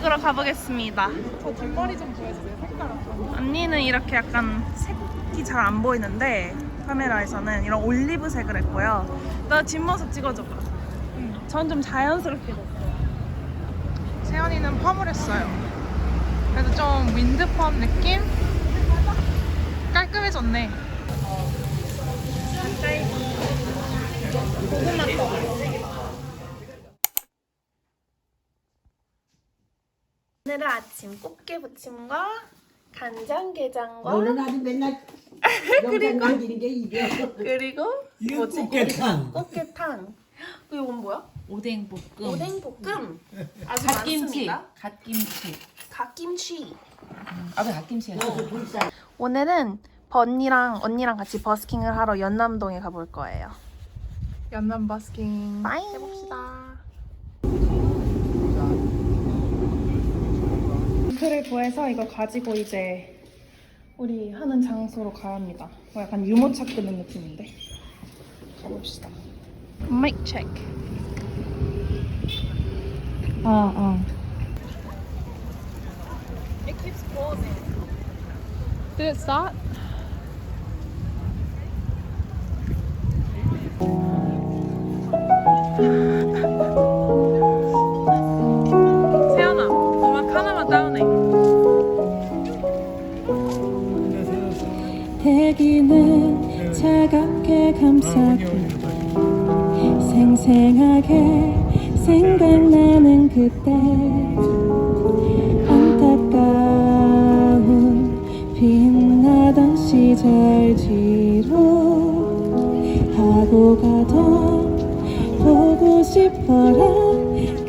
찍으러 가보겠습니다. 저 뒷머리 좀 보여주세요. 색깔 어떤 언니는 이렇게 약간 색이 잘 안 보이는데 카메라에서는 이런 올리브색을 했고요. 나 뒷모습 찍어줘봐. 전좀 자연스럽게 줬어요. 세연이는 펌을 했어요. 그래서 좀 윈드펌 느낌? 깔끔해졌네. 고구마 떡. 아침 꽃게 부침과 간장게장과 너는 아주 맨날 영상 남기는 게 이겨. 그리고 뭐지? 꽃게탕. 꽃게탕. 그리고 이건 뭐야? 오뎅 볶음, 오뎅 볶음. 아주 갓김치, 많습니다. 갓김치. 갓김치. 아, 왜 갓김치야? 오늘은 언니랑 언니랑 같이 버스킹을 하러 연남동에 가볼 거예요. 연남 버스킹. 빠이 해봅시다. 링크를 구해서 이거 가지고 이제 우리 하는 장소로 가야 합니다. 뭐 약간 유모차 끄는 느낌인데 가봅시다. 마이크 체크. 아 아. It keeps pausing. Did it start? 생생하게 생각나는 그때 안타까운 빛나던 시절 뒤로 하고 가도 보고 싶어라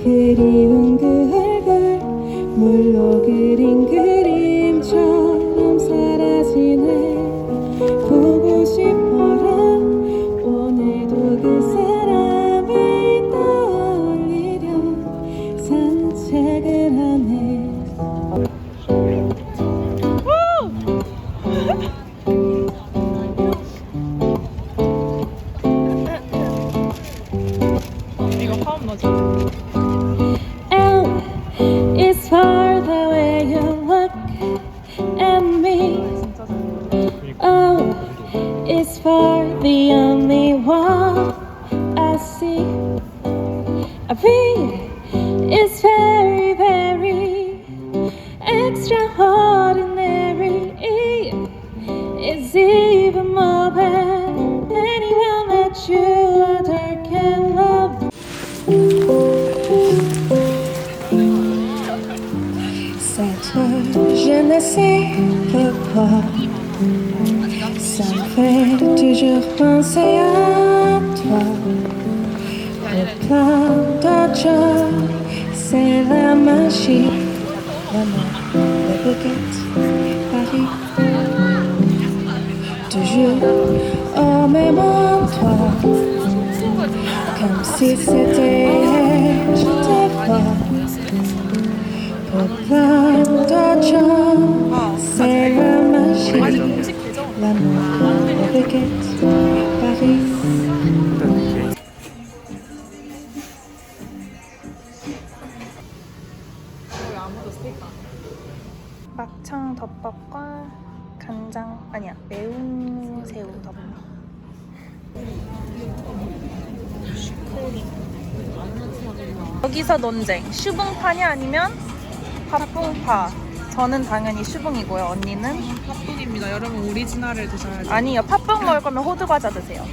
그리운 그 얼굴 물로 그린 그 far the only one I see. I feel la magie. L'amour, le bouquet, Paris. Toujours au même endroit. Comme si c'était je te vois. Pour plein choses, c'est la magie. 여기서 논쟁. 슈붕파냐 아니면 팥붕파. 저는 당연히 슈붕이고요. 언니는 팥붕입니다. 여러분 오리지널을 드셔야죠. 아니요. 팥붕 먹을 거면 호두 과자 드세요.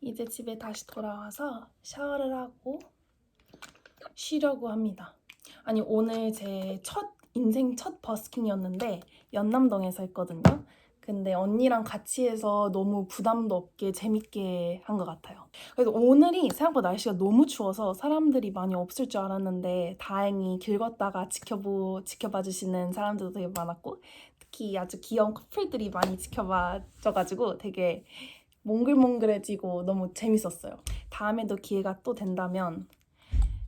이제 집에 다시 돌아와서 샤워를 하고 쉬려고 합니다. 아니 오늘 제 첫 인생 첫 버스킹이었는데 연남동에서 했거든요. 근데 언니랑 같이 해서 너무 부담도 없게 재밌게 한 것 같아요. 그래서 오늘이 생각보다 날씨가 너무 추워서 사람들이 많이 없을 줄 알았는데 다행히 길 걷다가 지켜보 지켜봐 주시는 사람들도 되게 많았고 특히 아주 귀여운 커플들이 많이 지켜봐 줘가지고 되게 몽글몽글해지고 너무 재밌었어요. 다음에도 기회가 또 된다면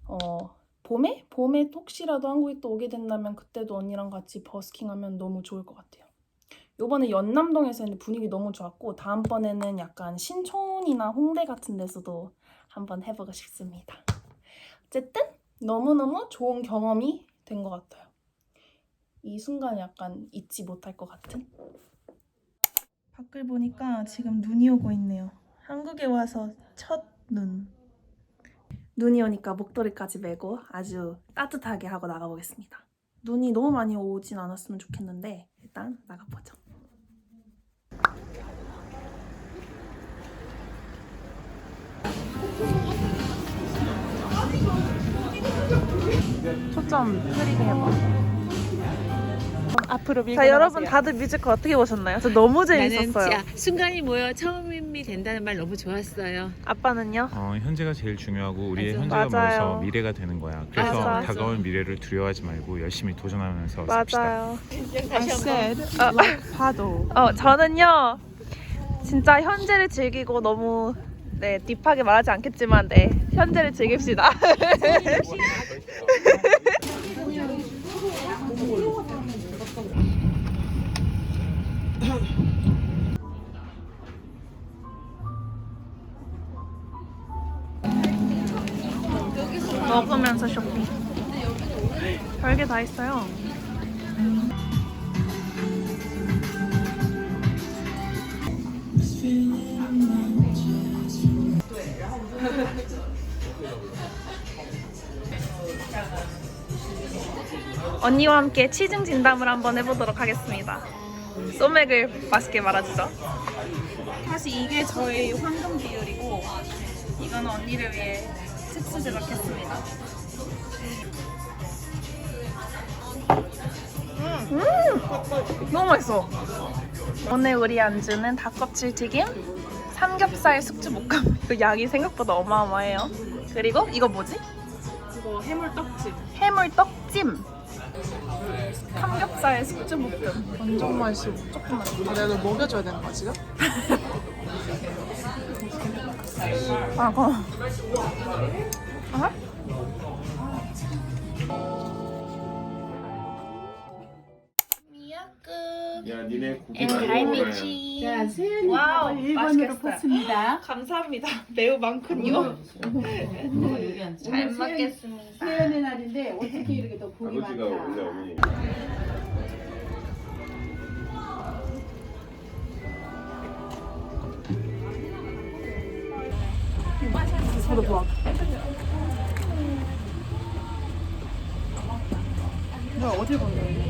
어 봄에 봄에 혹시라도 한국에 또 오게 된다면 그때도 언니랑 같이 버스킹하면 너무 좋을 것 같아요. 요번에 연남동에서 했는데 분위기 너무 좋았고 다음번에는 약간 신촌이나 홍대 같은 데서도 한번 해보고 싶습니다. 어쨌든 너무너무 좋은 경험이 된 것 같아요. 이 순간 약간 잊지 못할 것 같은? 밖을 보니까 지금 눈이 오고 있네요. 한국에 와서 첫 눈. 눈이 오니까 목도리까지 메고 아주 따뜻하게 하고 나가보겠습니다. 눈이 너무 많이 오진 않았으면 좋겠는데 일단 나가보죠. 초점 흐리게 해봐. 앞으로 밀고 자 여러분 나가세요. 다들 뮤지컬 어떻게 보셨나요? 저 너무 나는 재밌었어요. 진짜 순간이 모여 처음이 된다는 말 너무 좋았어요. 아빠는요? 어, 현재가 제일 중요하고 우리의 맞아. 현재가 맞아요. 모여서 미래가 되는 거야. 그래서 맞아. 다가올 미래를 두려워하지 말고 열심히 도전하면서 삽시다. 맞아요. I said 어, 파도. 어 저는요 진짜 현재를 즐기고 너무 네 딥하게 말하지 않겠지만 네 현재를 즐깁시다. 먹으면서 쇼핑. 별게 다 있어요. 언니와 함께 치중 진담을 한번 해보도록 하겠습니다. 소맥을 맛있게 말아주죠. 사실 이게 저희 황금 비율이고 이거는 언니를 위해 특수 제작했습니다. 음, 너무 맛있어. 오늘 우리 안주는 닭껍질 튀김, 삼겹살 숙주 볶음. 그 양이 생각보다 어마어마해요. 그리고 이거 뭐지? 이거 해물 떡집. 해물 떡찜. 삼겹살 숙주 볶음. 완전 맛있어. 조금만. 아, 내가 너 먹여줘야 되는 거야 지금? 아, 그럼. 아? 야, 니네 고기 갈비찜. 자, 세연이 와우, 밥을 1번으로 맛있겠어요. pos습니다. 감사합니다. 매우 많군요. 잘 오늘 먹겠습니다. 세연의 날인데 어떻게 이렇게 더 복이 많다. 어머니. 저도 좋아. 뭐야 어디 건데?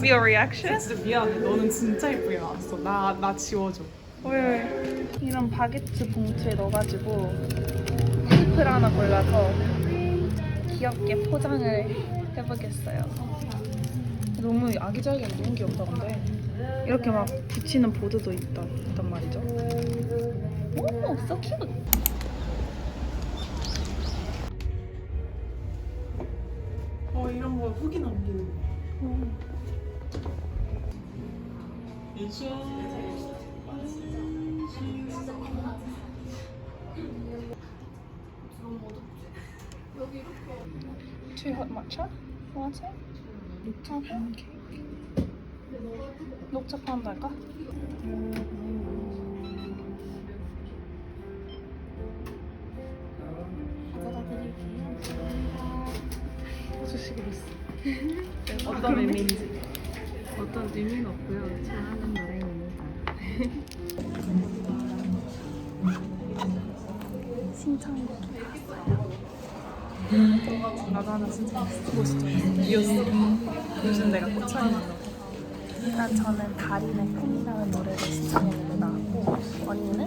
Have your reaction? 진짜 미안해. 너는 진짜 예쁘게 나왔어. 나, 나 지워줘. 왜? 이런 바게트 봉투에 넣어가지고 테이프를 하나 골라서 귀엽게 포장을 해보겠어요. 너무 아기자기하고 너무 귀엽다 근데 이렇게 막 붙이는 보드도 있다, 있단 말이죠. 오, so cute. 어 이런 거 후기 남기는 거. Two hot matcha latte. 녹차 팬케이크. 녹차 파운드 할까? 주시기로 했어. 어떤 의미인지. 어떤 의미는 없고요. 잘하는 노래입니다. 신청곡. 나도 하나. 이었어. 요즘 내가 꽂혀있는 거. 일단 저는 다리는 팬이라는 노래를 신청곡으로 나왔고 언니는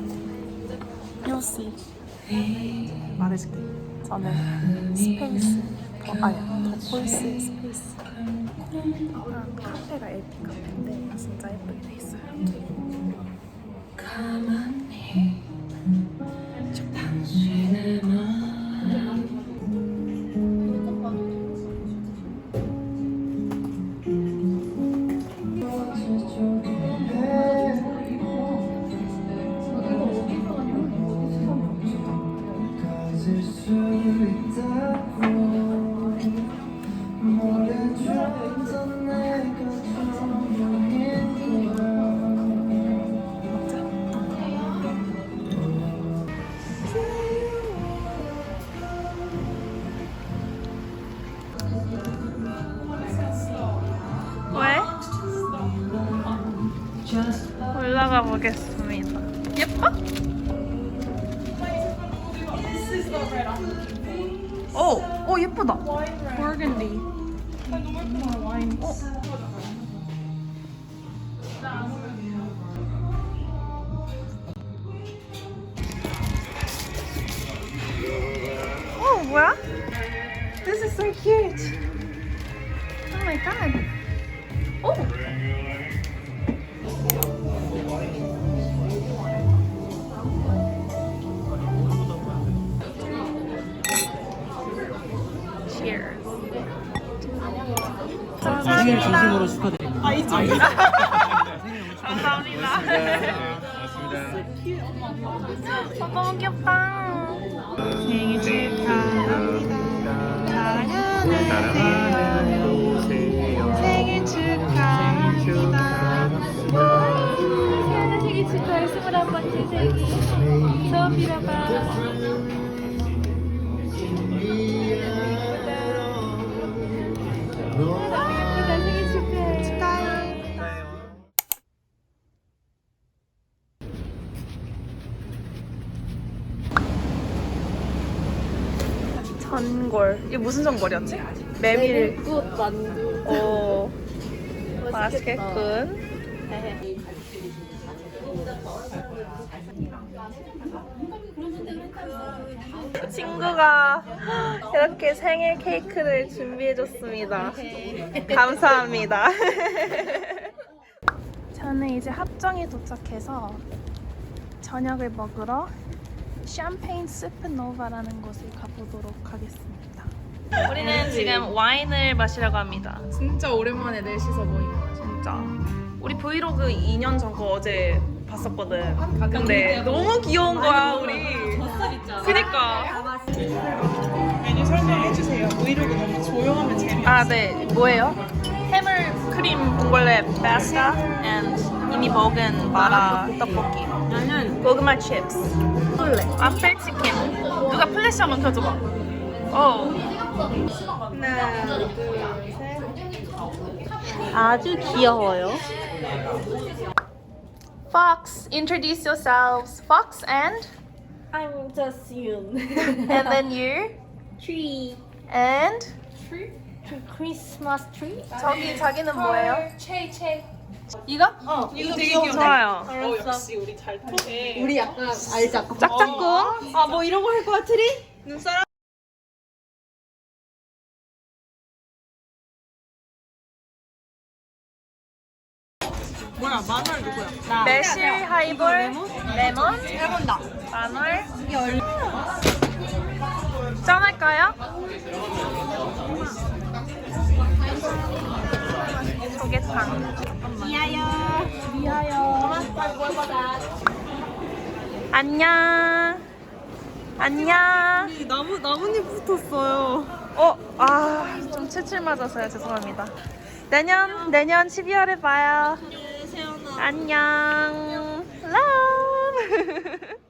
요시 말해줄게. 저는 스페이스 더 아니 더 폴스 스페이스 일단 카페가 LP 카페인데 진짜 예쁘게 돼 있어요 왜? 올라가 보겠습니다. 예뻐? 오, 오 예쁘다. 생일 진심으로 축하드립니다. 감사합니다. 어, 너무 귀엽다. 생일 축하합니다. 사랑하는 생일 축하합니다. 생일 축하해 스물한 번째 생일 처음 빌어봐. 전골. 이게 무슨 전골이었지? 메밀. 꽃 만두. 오. 맛있겠군. 친구가 이렇게 생일 케이크를 준비해줬습니다. 감사합니다. 저는 이제 합정에 도착해서 저녁을 먹으러 샴페인 스프노바라는 곳을 가보도록 하겠습니다. 우리는 지금 와인을 마시려고 합니다. 진짜 오랜만에 넷이서 모임. 진짜. 우리 브이로그 2년 전 거 어제 봤었거든. 근데 너무 귀여운 거야 우리. 그니까. 메뉴 설명해 주세요. 브이로그 너무 조용하면 재미없어. 아 네. 뭐예요? 해물 크림 봉골레 파스타 and 이미 먹은 마라 떡볶이. 나는 고구마 칩스. 플레. 와플 치킨. 누가 플래시 한번 켜줘봐. 오. 아주 귀여워요. Fox, introduce yourselves. Fox and I'm just Yoon. and then you Tree. and Christmas tree? 저기 자기는 뭐예요? 채, 채. 이거? 이거 되게 귀여워. 좋아요. 어, 역시 우리 잘 통해. 우리 약간 알자. 짝짝꿍. 아 뭐 이런 거 할 거야 트리? 눈사람? 뭐야, 마늘 누구야? 매실 하이볼 레몬 해본다 마늘 짠할까요? 조개탕 위하여 위하여 안녕 안녕 나무, 나뭇잎 붙었어요. 어, 아, 좀 칠칠 맞아서요. 죄송합니다. 내년, 내년 12월에 봐요. 안녕. 러브.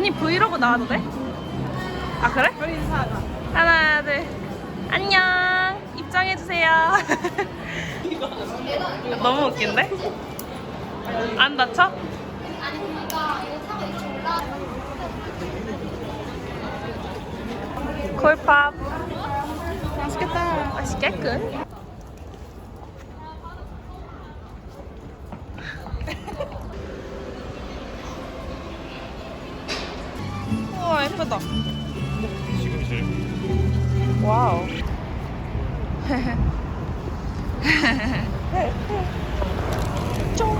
언니 브이로그 나와도 돼? 아 그래? 하나 둘 안녕 입장해주세요 너무 웃긴데? 안 다쳐? 콜팝 맛있겠다 맛있겠군 우와 예쁘다 와우. 쫑.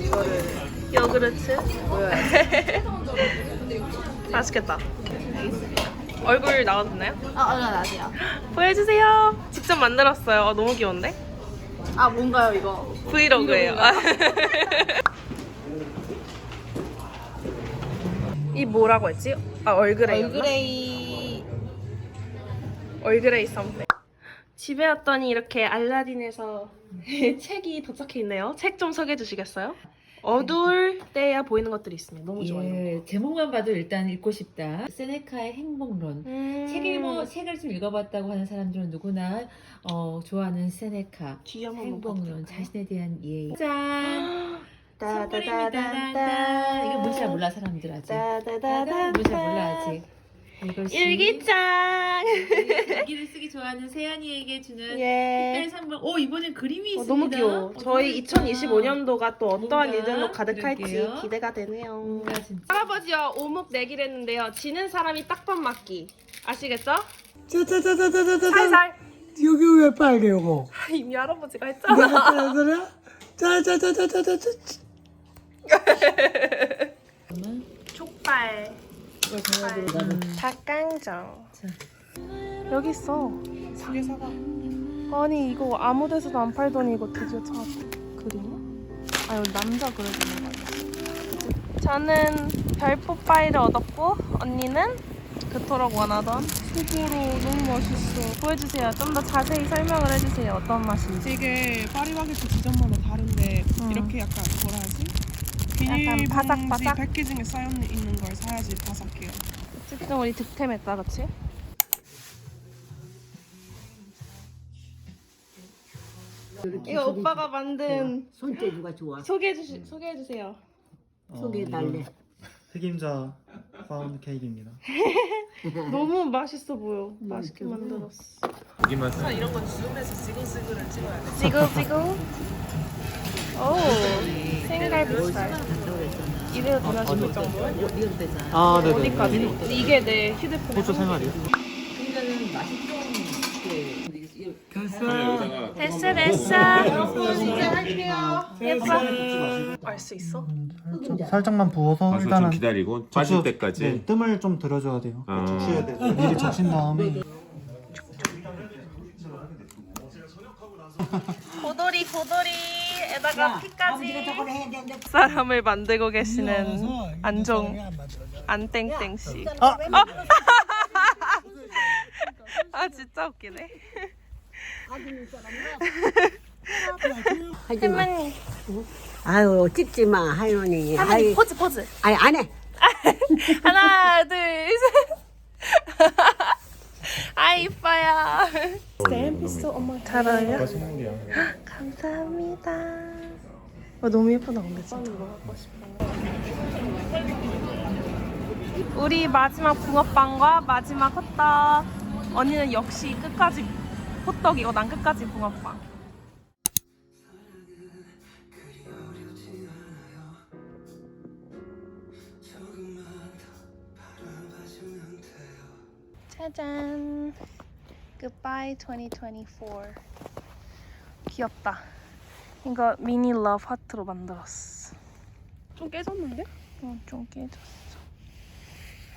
이거를 요구르트. 맛있겠다. 얼굴 나와도 되나요? 아, 얼른 나세요. 보여주세요. 직접 만들었어요. 어, 너무 귀여운데? 아, 뭔가요, 이거? 브이로그예요. 이 뭐라고 했지? 아 얼그레이. 얼그레이. 얼그레이 썸네. 집에 왔더니 이렇게 알라딘에서 책이 도착해 있네요. 책 좀 소개해 주시겠어요? 어두울 때야 보이는 것들이 있으면 너무 좋아요. 예, 제목만 봐도 일단 읽고 싶다. 세네카의 행복론. 음. 책 읽어 책을 좀 읽어봤다고 하는 사람들은 누구나 어, 좋아하는 세네카 뒤에 한번 행복론 볼까요? 자신에 대한 이해. 짠. 선물입니다. 이거 뭔지 잘 몰라 사람들 아직. 뭔지 잘 몰라 아직. 이것이 일기장. 일기를 쓰기 좋아하는 세연이에게 주는 예. 특별 선물. 오 이번엔 그림이 어, 있습니다. 너무 귀여워. 저희 2025년도가 또 어떠한 뭔가? 일들로 가득할지 그러게요. 기대가 되네요. 뭔가 진짜. 할아버지와 오목 내기를 했는데요. 지는 사람이 딱밤 맞기. 아시겠죠? 짜자자자자자자 살살. 여기 왜 빨개 요거 이미 할아버지가 내가 했잖아. 빨간 소리야? 짜자자자자자자 족발. 닭강정. 여기 있어. 사계 사과. 아니 이거 아무 데서도 안 팔더니 이거 드디어 찾았어. 그림이야? 아 여기 남자 그려주는 거 아니야? 저는 별뽀빠이를 얻었고 언니는 그토록 원하던 수고로 너무 맛있어. 보여주세요. 좀 더 자세히 설명을 해주세요. 어떤 맛인지. 되게 파리바게트 디자인마다 다른데 음. 이렇게 약간 뭐라 하지? 약간 비닐봉지 바삭바삭? 패키징에 쌓여 있는 걸 사야지 바삭해요. 어쨌든 우리 득템했다, 그치? 이거 오빠가 만든 손재주가 좋아. 소개해 주시 소개해 주세요. 소개해 달래. 흑임자 파운드 케이크입니다. 너무 맛있어 보여. 맛있게 만들었어. 고기만 아, 이런 건 줌에서 지글지글을 찍어야 돼. 지글지글. 오, 생갈비살. 이래도 되나 싶을 정도. 아, 네네. 어디까지? 이게 내 휴대폰. 호주 생활이요? 됐어 됐어. 예뻐. 알 수 있어? 좀 살짝만 부어서 가서 좀 일단은 기다리고 빠질 때까지 네, 뜸을 좀 들어줘야 돼요. 아. 적셔야 돼요. 미리 적신 다음에 고돌이 고돌이 에다가 피까지 사람을 만들고 계시는 안종 안땡땡 씨. 아! 아 진짜 웃기네. 할머니. 아유, 찍지 마, 할머니. 할머니 포즈 포즈. 아니, 안 해. 하나 둘 셋. 아 이뻐요. 스탬피스 엄마 잘 어울려? 감사합니다. 와 너무 예쁘다 근데 진짜. 우리 마지막 붕어빵과 마지막 호떡. 언니는 역시 끝까지 호떡이고 난 끝까지 붕어빵. 짜잔. Goodbye 2024. 귀엽다. 이거 미니 러브 하트로 만들었어. 좀 깨졌는데? 어, 좀 깨졌어.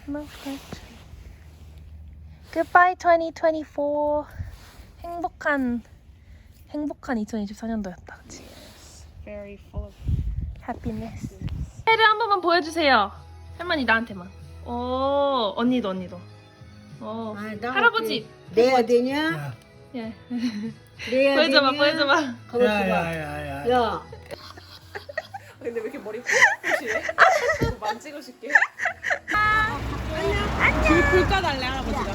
러브 하트. Goodbye 2024. 행복한 행복한 2024년도였다. 그치? Very full of happiness. 해를 한 번만 보여주세요. 할머니 나한테만. 오 언니도 언니도. 어. 아, 할아버지. 내야 되냐? 예. 예. 내야 보여줘봐, 보여줘봐. 가만 야, 있어봐. 야, 야, 야. 야, 아, 근데 왜 이렇게 머리 부시해? 만 찍어줄게. 안녕. 불, 불 꺼달래 할아버지가.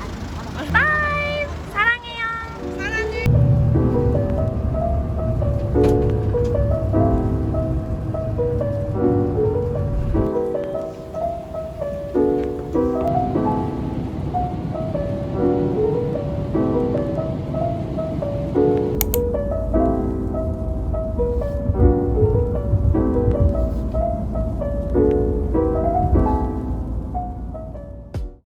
바이. 아. 사랑해요. 사랑.